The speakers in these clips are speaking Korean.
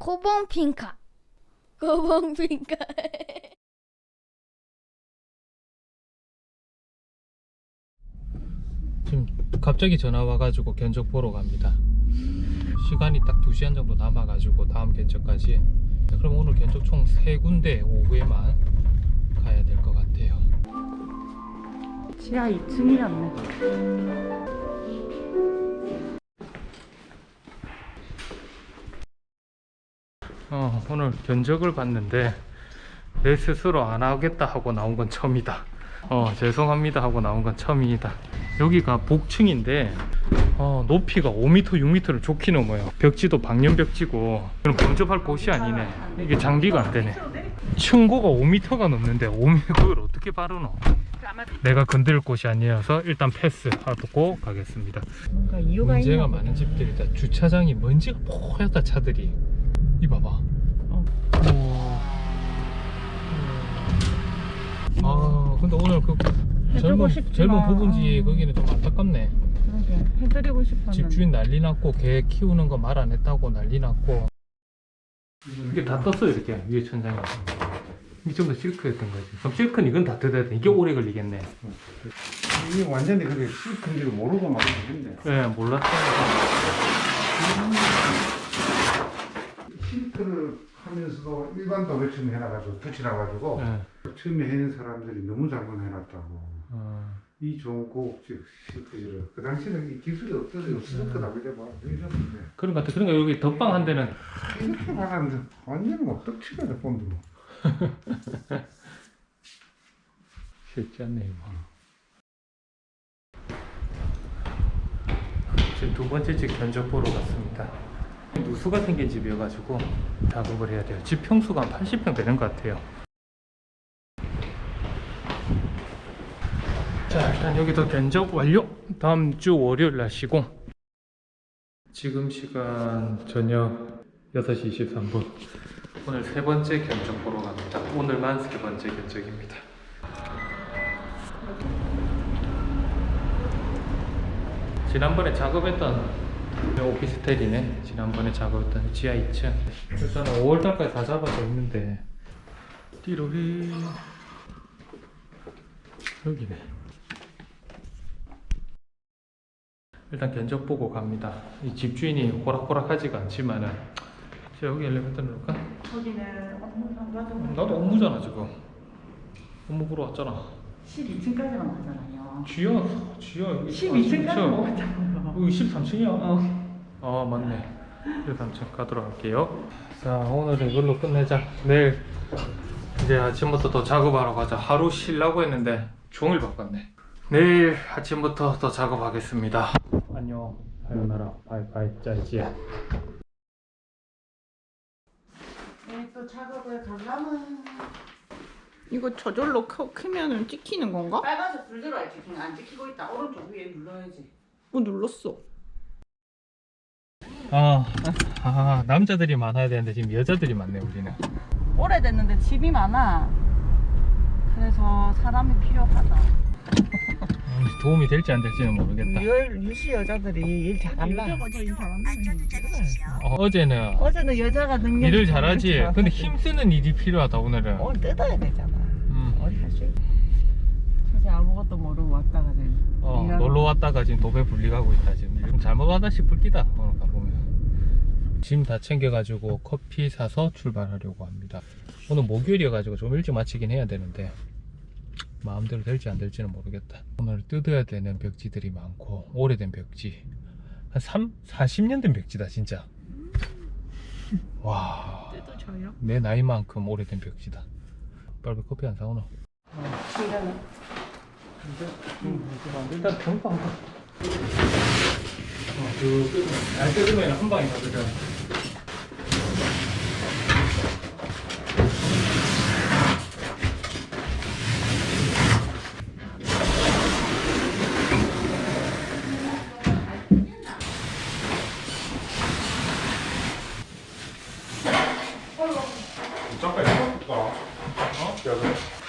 고봉핑카. 고봉핑카. 지금 갑자기 전화 와가지고 견적 보러 갑니다. 시간이 딱 2시간 정도 남아가지고 다음 견적까지. 네, 그럼 오늘 견적 총 3군데 오후에만 가야 될 것 같아요. 지하 2층이었네. 어, 오늘 견적을 봤는데 내 스스로 안 하겠다 하고 나온 건 처음이다. 어, 죄송합니다 하고 나온 건 처음이다. 여기가 복층인데 어, 높이가 5m, 6m를 좋게 넘어요. 벽지도 방연 벽지고 그럼 범접할 곳이 아니네. 이게 장비가 안 되네. 층고가 5m가 넘는데 5m 그걸 어떻게 바르노? 내가 건드릴 곳이 아니어서 일단 패스하고 가겠습니다. 문제가 많은 집들이 다. 주차장이 먼지가 뽀얗다 차들이. 이 봐봐. 어. 아 근데 오늘 그 젊은 싶지만, 젊은 부분지 어. 거기는 좀 안타깝네. 그러게 해드리고 싶었는데. 집주인 난리 났고 개 키우는 거 말 안 했다고 난리 났고. 이게 다 떴어 이렇게 위에 천장에. 이게 좀더 실크였던 거지. 그럼 실크는 이건 다 뜯어야 돼. 이게 오래 걸리겠네. 이게 완전히 그게 줄 모르고 막 있는데 예, 몰랐다. 실크를 하면서도 일반 도배처럼 해놔가지고 붙여놔가지고 예. 처음에 해는 사람들이 너무 잘못 해놨다고 어. 이 좋은 고급질 실크질을 그 당시에는 이 기술이 없어서 없었거든 그래 봐 이랬는데 그런 것 같아. 그러니까 여기 덕방 한 데는 이렇게 말하는데 완전히 뭐 떡치가 될 뻔도 뭐. 쉽지 않네 이거. 지금 두 번째 집 견적 보러 갔습니다. 누수가 생긴 집이어가지고 작업을 해야 돼요. 집 평수가 한 80평 되는 것 같아요. 자 일단 여기도 견적 완료. 다음 주 월요일 날 시공. 지금 시간 저녁 6시 23분. 오늘 세 번째 견적 보러 갑니다. 오늘만 세 번째 견적입니다. 지난번에 작업했던 오피스텔이네. 지난번에 작업했던 지하 2층. 일단 5월달까지 다 잡아져 있는데. 띠로리. 여기네. 일단 견적 보고 갑니다. 이 집주인이 호락호락하지가 않지만은. 자, 여기 엘리베이터 넣을까? 거기는 업무 상가도 나도 업무잖아 지금. 업무 보러 왔잖아. 12층까지만 가잖아요. 지하 지하 12층까지 먹었잖아 요. 여기 13층이야. 어. 아 맞네. 13층 가도록 할게요. 자 오늘은 이걸로 끝내자. 내일 이제 아침부터 또 작업하러 가자. 하루 쉬려고 했는데 종일 바꿨네. 내일 아침부터 또 작업하겠습니다. 안녕. 사요나라. 바이바이 짜이지야. 네, 또 작업을 가려면 이거 저절로 켜, 크면은 찍히는 건가? 빨간색 불 들어야지. 지금 안 찍히고 있다. 오른쪽 위에 눌러야지. 어 눌렀어. 아, 아 남자들이 많아야 되는데 지금 여자들이 많네 우리는. 오래됐는데 집이 많아. 그래서 사람이 필요하다. 음, 도움이 될지 안 될지는 모르겠다. 유, 유시 여자들이 일 잘한다. 어, 어제는 어제는 여자가 능력 일을 잘하지. 근데 힘쓰는 일이 필요하다 오늘은. 오늘 뜯어야 되잖아. 음. 어디 할수 있어. 사실 아무것도 모르고 왔다가 지금 어, 일하러 놀러 왔다가 지금 도배 분리가고 있다 지금. 좀 잘못 왔다 싶을 끼다 오늘 가보면. 짐 다 챙겨가지고 커피 사서 출발하려고 합니다. 오늘 목요일이어가지고 좀 일찍 마치긴 해야 되는데 마음대로 될지 안 될지는 모르겠다. 오늘 뜯어야 되는 벽지들이 많고 오래된 벽지. 한 3, 40년 된 벽지다 진짜. 와. 내? 나이만큼 오래된 벽지다. 빨리 커피 안 사오노? 일단 어, 그 뜯으면 잘 뜯으면 한 방에 가거든 잠깐 해볼까? 어?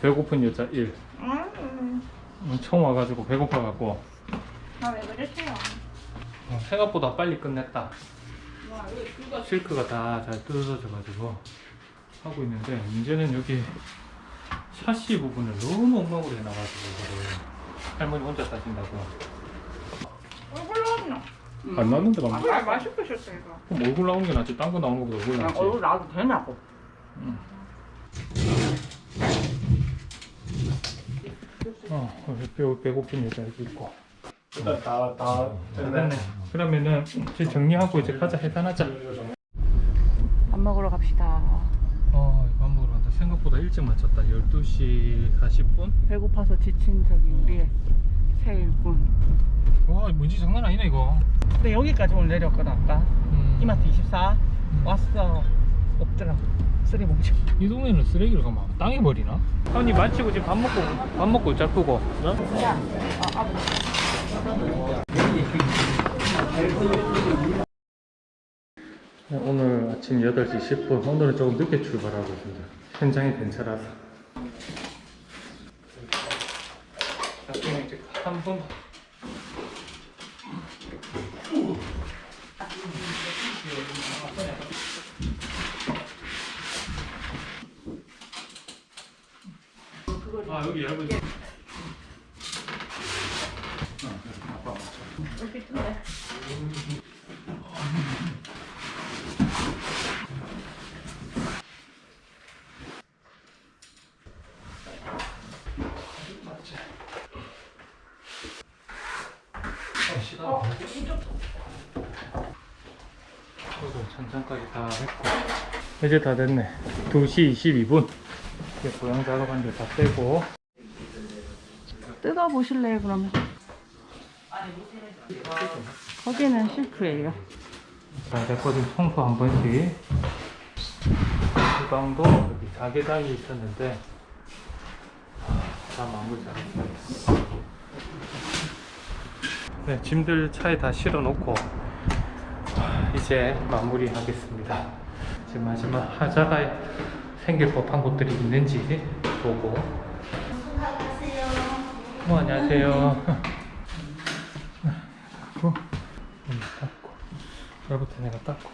배고픈 여자 1 처음 와가지고 배고파갖고 아왜 그러세요? 어, 생각보다 빨리 끝냈다. 실크가 다 잘 뜯어져가지고 하고 있는데 문제는 여기 샤시 부분을 너무 엉망으로 해놔가지고 이거를 할머니 혼자 따신다고. 얼굴 나왔나? 안 나왔는데 방금. 아 맛있으셨어 이거 그럼 얼굴 나오는 게 낫지. 딴 거 나오는 것보다 얼굴 그냥 낫지. 얼굴 나와도 되냐고 어, 배, 배고픈 여자 여기 있고. 일단 다, 다 됐네. 그러면은 이제 정리하고 이제 가자 해산하자. 밥 먹으러 갑시다 어, 밥 먹으러 간다. 생각보다 일찍 마쳤다. 12시 40분? 배고파서 지친 저기 우리의 새 일꾼 와, 먼지 장난 아니네, 이거. 근데 여기까지 오늘 내렸거든 아까 음. 이마트 24 왔어 없더라 쓰리 봉지 이 동네는 쓰레기를 가면 땅에 버리나? 아니 마치고 지금 밥 먹고 밥 먹고 자꾸고. 네, 오늘 아침 8시 10분. 오늘은 조금 늦게 출발하고 있습니다. 현장이 괜찮아서. 자 그럼 이제 한번 아 여기 얇은 저도 천장까지 다 했고. 이제 다 됐네. 2시 22분 이제 고양 작업한 데다 빼고 뜯어 보실래요 그러면 거기는 실크예요 자, 지금 청소 한 번씩. 주방도 여기 자개장이 있었는데 다 마무리 잘했어요. 네, 짐들 차에 다 실어 놓고 이제 마무리 하겠습니다. 지금 마지막 하자가 생길 법한 곳들이 있는지 보고. 어, 안녕하세요. 닦고. 문 닦고. 여기부터 내가 닦고.